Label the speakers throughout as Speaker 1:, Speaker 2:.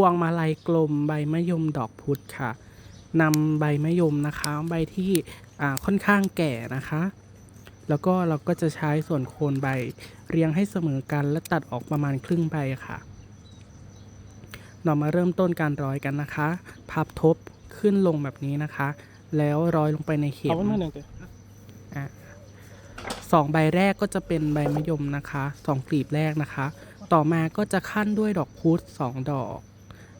Speaker 1: วงมาลัยกลมใบมะยมดอกพุธค่ะนำใบมะยมนะคะ ใบที่อ่าค่อนข้างแก่นะคะ แล้วก็เราก็จะใช้ส่วนโคนใบเรียงให้เสมอกันและตัดออกประมาณครึ่งใบค่ะ เรามาเริ่มต้นการร้อยกันนะคะ พับทบขึ้นลงแบบนี้นะคะ แล้วร้อยลงไปในเข็
Speaker 2: เอา
Speaker 1: ม
Speaker 2: ไว้มาหนึ่งเถอะ
Speaker 1: สองใบแรกก็จะเป็นใบมะยมนะคะสองกลีบแรกนะคะ ต่อมาก็จะขั้นด้วยดอกพุธสองดอก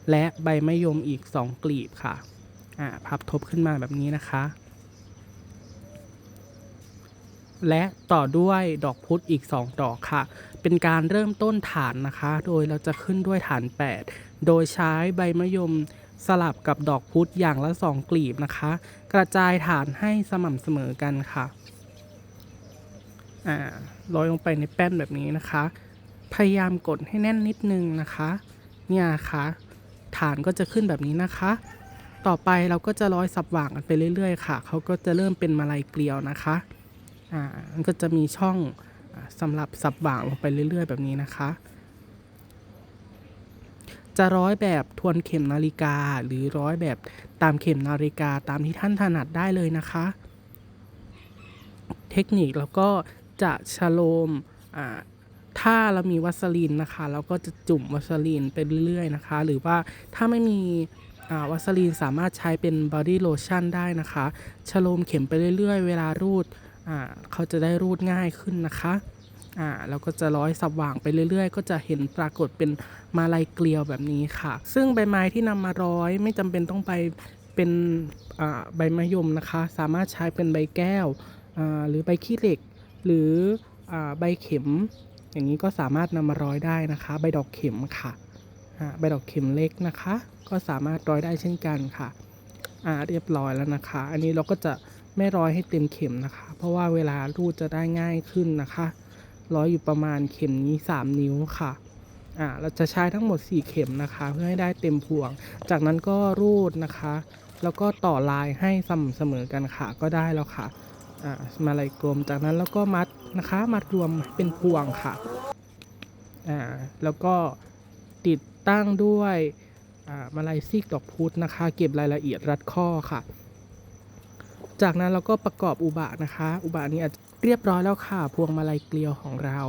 Speaker 1: และใบมะยมอีกสองกลีบค่ะอ่าพับทบขึ้นมาแบบนี้นะคะ และต่อด้วยดอกพุธอีก 2 ดอกค่ะ เป็นการเริ่มต้นฐานนะคะ โดยเราจะขึ้นด้วยฐาน 8 โดยใช้ใบมะยมสลับกับดอกพุธอย่างละ 2 กลีบนะคะ กระจายฐานให้สม่ำเสมอกันค่ะอ่าร้อยลงไปในแป้นแบบนี้นะคะ พยายามกดให้แน่นนิดนึงนะคะ เนี่ยนะคะ ฐานก็จะขึ้นแบบนี้นะคะ ต่อไปเราก็จะร้อยสับหว่างกันไปเรื่อย ๆ ค่ะ เขาก็จะเริ่มเป็นมาลัยเกลียวนะคะ อ่า มันก็จะมีช่องอาสำหรับสับหว่างลงไปเรื่อย ๆ แบบนี้นะคะ จะร้อยแบบทวนเข็มนาฬิกา หรือร้อยแบบตามเข็มนาฬิกาตามที่ท่านถนัดได้เลยนะคะ เทคนิคแล้วก็จะชะโลมอ่า ถ้าเรามีวัสลีนนะคะ เราก็จะจุ่มวัสลีนไปเรื่อยๆนะคะ หรือว่าถ้าไม่มีวัสลีนสามารถใช้เป็นบอดี้โลชั่นได้นะคะชโลมเข็มไปเรื่อยๆ เวลารูดเขาจะได้รูดง่ายขึ้นนะคะอ่าเราก็จะร้อยสว่างไปเรื่อยๆ ก็จะเห็นปรากฏเป็นมาลายเกลียวแบบนี้ค่ะ ซึ่งใบไม้ที่นำมาร้อยไม่จำเป็นต้องไปเป็นใบมะยมนะคะ สามารถใช้เป็นใบแก้วหรือใบขี้เหล็ก หรือใบเข็ม อย่างนี้ก็สามารถนำมาร้อยได้นะคะ ใบดอกเข็มค่ะใบดอกเข็มเล็กนะคะ ก็สามารถร้อยได้เช่นกันค่ะอ่าเรียบร้อยแล้วนะคะ อันนี้เราก็จะไม่ร้อยให้เต็มเข็มนะคะ เพราะว่าเวลารูดจะได้ง่ายขึ้นนะคะ ร้อยอยู่ประมาณเข็มนี้ 3 นิ้วค่ะอ่าเราจะใช้ทั้งหมด 4 เข็มนะคะ เพื่อให้ได้เต็มพวง จากนั้นก็รูดนะคะ แล้วก็ต่อลายให้สม่ำเสมอกันค่ะก็ได้แล้วค่ะ มาลายกลมจากนั้นแล้วก็มัดนะคะมัดรวมเป็นพวงค่ะอ่าแล้วก็ติดตั้งด้วยมาลายซีกดอกพุธนะคะ เก็บรายละเอียดรัดข้อค่ะ จากนั้นเราก็ประกอบอุบะนะคะ อุบะนี้เรียบร้อยแล้วค่ะ พวงมาลัยเกลียวของเรา